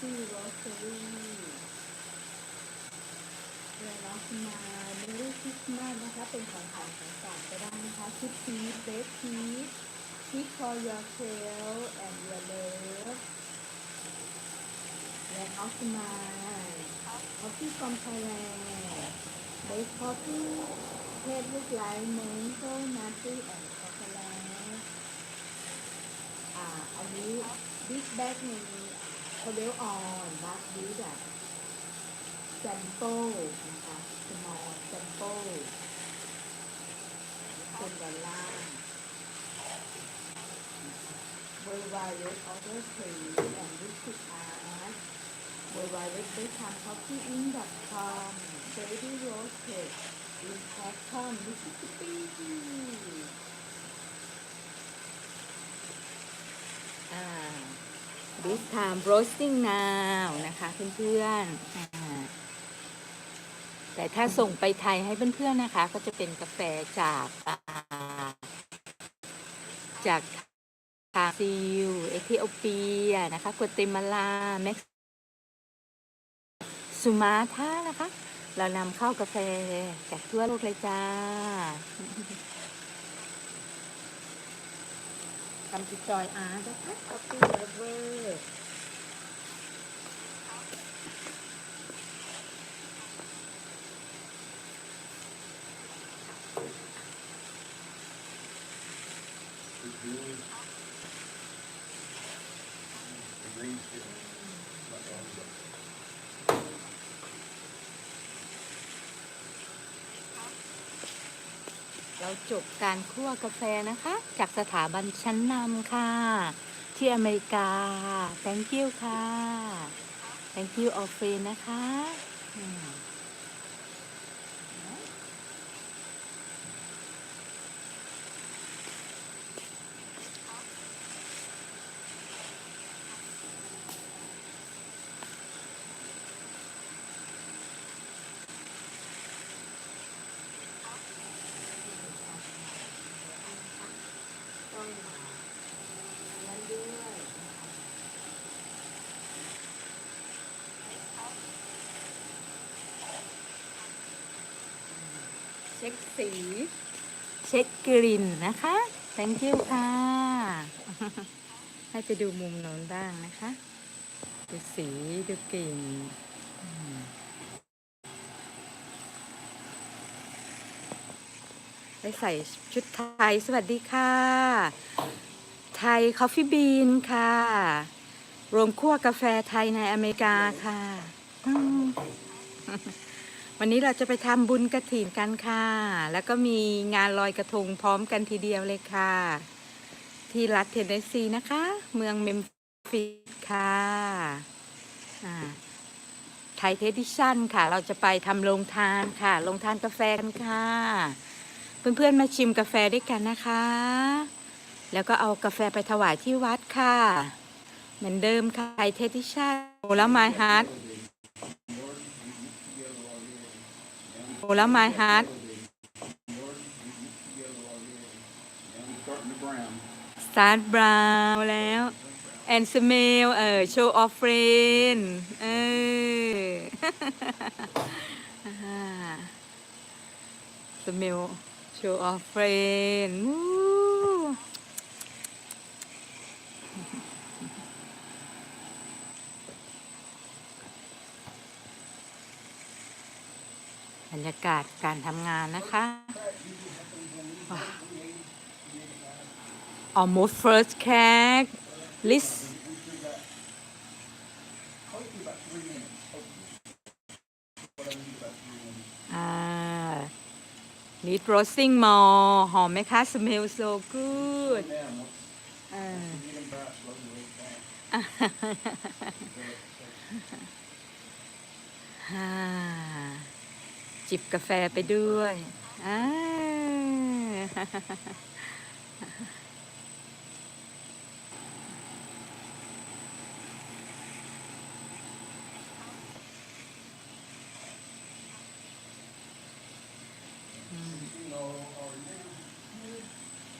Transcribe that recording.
ที่รอสเตอรี่เราล็อกมาเบลลี่คริสต์มานะคะ เป็นของขวัญของฝากก็ได้นะคะคิดพีเฟสพีคิดคอ r yourself and your love และออฟมาออฟฟี่กอมไทยแลนด์เบสคอฟฟี่เทศลูกหลาน์มงโซนาตี้แอนด์ช็อกโกแลตอ่า อันนี้บิ๊กแบ็กหนึ่ง มีคาเวลออนบัสบีแบบจัมโป้นะคะสมอลจัมโป้เป็นด้านล่างเวอร์ไวเล็ตออเดอร์ทรีแอนด์วิสิตอาร์ตเวอร์ไวเล็ตได้ทำคอฟฟี่อินดับคอมเบบี้โรสเค้กอินแพคทอนมิสซิสซิปปีอ่า this time roasting now นะคะเพื่อนๆแต่ถ้าส่งไปไทยให้เพื่อนๆนะคะ ก็จะเป็นกาแฟจากจากทางซิลเอธิโอเปียนะคะกัวเตมาลาเม็กซูมาธานะคะ เรานำเข้ากาแฟจากทั่วโลกเลยจ้า คำติดจอยอาร์ตนะคะ Coffee Lover เราจบการคั่วกาแฟนะคะ จากสถาบันชั้นนำค่ะ ที่อเมริกา thank you ค่ะ thank you all f r i e n นะคะอืมต้องมาอันนั้นด้วย เช็คสี เช็คกลิ่นนะคะ thank you ค่ะ ให้ไปดูมุมโน้นบ้างนะคะ ดูสีดูกลิ่นได้ใส่ชุดไทย สวัสดีค่ะ ไทยคอฟฟี่บีนค่ะโรงคั่วกาแฟไทยในอเมริกาค่ะ วันนี้เราจะไปทำบุญกระถินกันค่ะ แล้วก็มีงานลอยกระทงพร้อมกันทีเดียวเลยค่ะ ที่รัฐเทนเนสซีนะคะ เมืองเมมฟิสค่ะไทยเทดิชั่นค่ะ เราจะไปทำโรงทานค่ะโรงทานกาแฟกันค่ะ เพื่อนๆมาชิมกาแฟด้วยกันนะคะ แล้วก็เอากาแฟไปถวายที่วัดค่ะ เหมือนเดิมค่ะไทยเทดิชั่นโอละไมฮาร์ด โอละไมฮาร์ด Starting to brown. สตาร์ทบราวแล้ว and smell เออ show of friend เออ smell show of friend วู้บร รยากาศการทำงานนะคะว้าว almost first cake list Ah, อ่า need roasting more หอมไหมคะ smell so good Now, once อ่า you get them back, slowly way back. ฮ่า จิบกาแฟไปด้วยอ่า